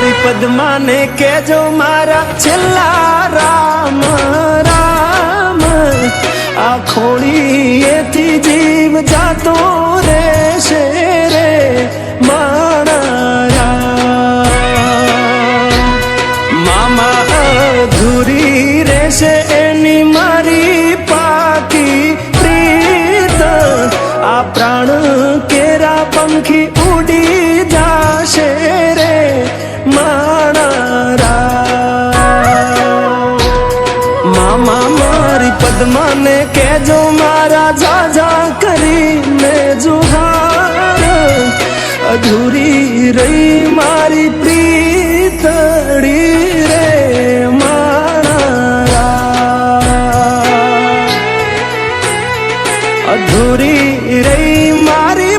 મારી પદ્માને કેજો મારા છેલ્લા રામ રામ આ ખોળીએથી જીવ જાતો રહેશે રે, મારા. મામા અધૂરી રહેશે એની મારી પાકી પ્રીત આ પ્રાણ મારી પદ્માને કેજો મારા જાજા કરીને જુહાર અધૂરી રહી મારી પ્રીતડી અધૂરી રહી મારી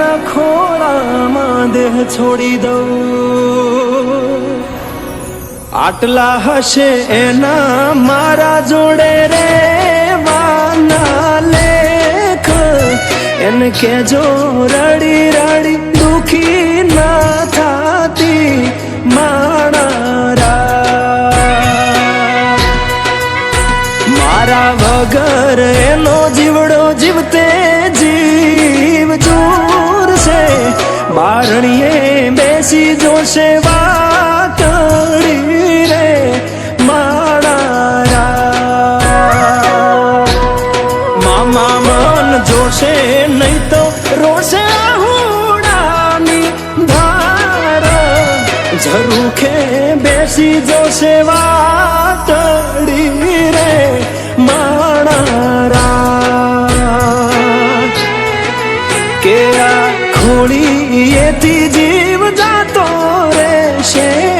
એના ખોળામાં દેહ છોડી દઉં. આટલા હશે એના મારા જોડે રે, વાના લેખ. એને કેજો રડી રડી, દુખી ના થાતી મારા વગર એનો જીવડો જીવતે બારણીએ બેસી જોશે વાતડી રે માણા મામા મન જોશે નહીં તો રોશે હુડાની ધાર. ઝરૂખે બેસી જોશે વાતડી રે માણા ખોળીએથી જીવ જાતો રહેશે.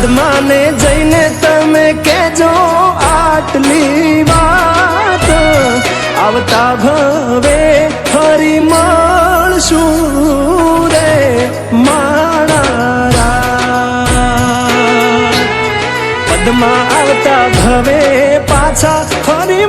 પદ્માને જઈને તમે કેજો આટલી વાત આવતા ભવે ફરી મળશું રે મારા. પદ્મા આવતા ભવે પાછા ફરી